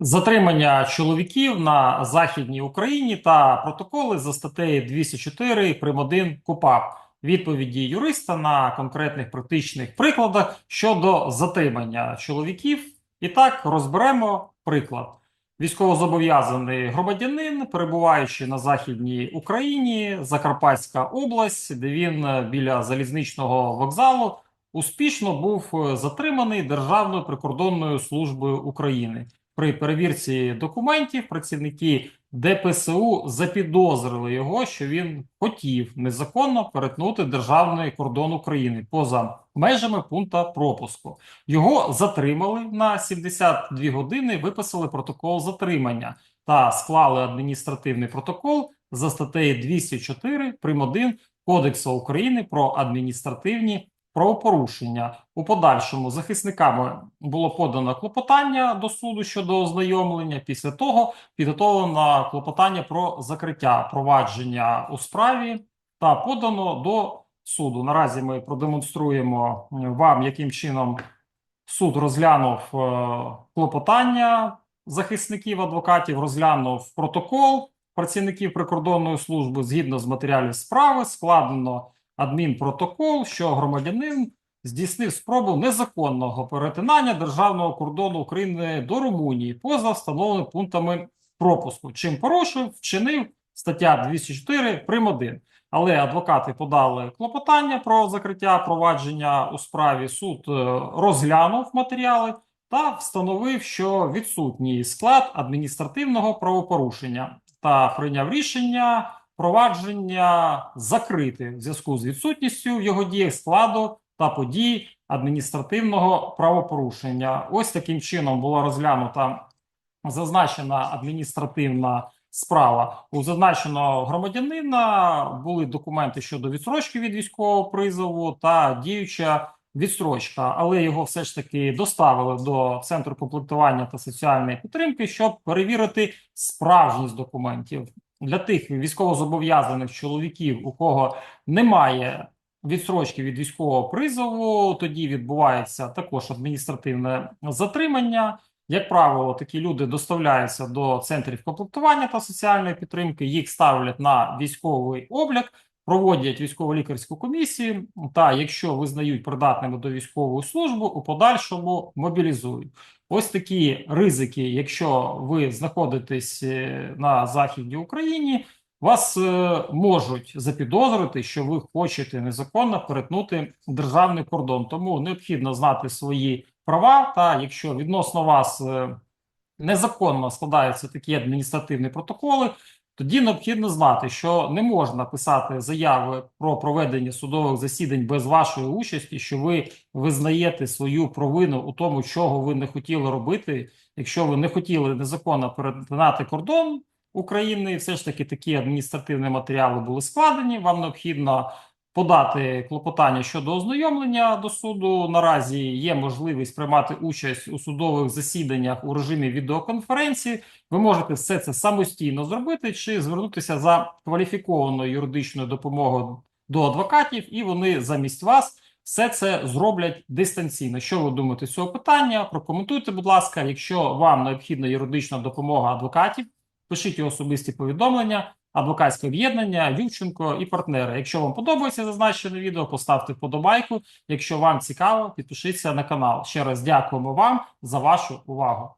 Затримання чоловіків на Західній Україні та протоколи за статтею 204 прим. 1 КУПАП. Відповіді юриста на конкретних практичних прикладах щодо затримання чоловіків. І так розберемо приклад. Військовозобов'язаний громадянин, перебуваючи на Західній Україні, Закарпатська область, де він біля залізничного вокзалу успішно був затриманий Державною прикордонною службою України. При перевірці документів працівники ДПСУ запідозрили його, що він хотів незаконно перетнути державний кордон України поза межами пункта пропуску. Його затримали на 72 години, виписали протокол затримання та склали адміністративний протокол за статтею 204 прим. 1 Кодексу України про адміністративні правопорушення. У подальшому захисниками було подано клопотання до суду щодо ознайомлення. Після того підготовлено клопотання про закриття провадження у справі та подано до суду. Наразі ми продемонструємо вам, яким чином суд розглянув е, клопотання захисників адвокатів, розглянув протокол працівників прикордонної служби згідно з матеріалів справи, складено адмінпротокол, що громадянин здійснив спробу незаконного перетинання державного кордону України до Румунії поза встановленими пунктами пропуску. Чим порушив, вчинив стаття 204 прим. 1. Але адвокати подали клопотання про закриття провадження у справі. Суд е, розглянув матеріали та встановив, що відсутній склад адміністративного правопорушення та прийняв рішення провадження закрити в зв'язку з відсутністю в його діях складу та подій адміністративного правопорушення. Ось таким чином була розглянута зазначена адміністративна справа. У зазначеного громадянина були документи щодо відстрочки від військового призову та діюча відстрочка, але його все ж таки доставили до центру комплектування та соціальної підтримки, щоб перевірити справжність документів для тих військовозобов'язаних чоловіків, у кого немає відстрочки від військового призову, тоді відбувається також адміністративне затримання. Як правило, такі люди доставляються до центрів комплектування та соціальної підтримки, їх ставлять на військовий облік, проводять військово-лікарську комісію, та якщо визнають придатними до військової служби, у подальшому мобілізують. Ось такі ризики, якщо ви знаходитесь е, на Західній Україні, вас е, можуть запідозрити, що ви хочете незаконно перетнути державний кордон. Тому необхідно знати свої права. Та якщо відносно вас е, незаконно складаються такі адміністративні протоколи, тоді необхідно знати, що не можна писати заяви про проведення судових засідань без вашої участі, що ви визнаєте свою провину у тому, чого ви не хотіли робити. Якщо ви не хотіли незаконно перетинати кордон України, все ж таки такі адміністративні матеріали були складені. Вам необхідно подати клопотання щодо ознайомлення до суду. Наразі є можливість приймати участь у судових засіданнях у режимі відеоконференції. Ви можете все це самостійно зробити чи звернутися за кваліфікованою юридичною допомогою до адвокатів, і вони замість вас все це зроблять дистанційно. Що ви думаєте з цього питання? Прокоментуйте, будь ласка. Якщо вам необхідна юридична допомога адвокатів, пишіть особисті повідомлення. Адвокатське об'єднання, Ювченко і партнери. Якщо вам подобається зазначене відео, поставте вподобайку. Якщо вам цікаво, підпишіться на канал. Ще раз дякуємо вам за вашу увагу.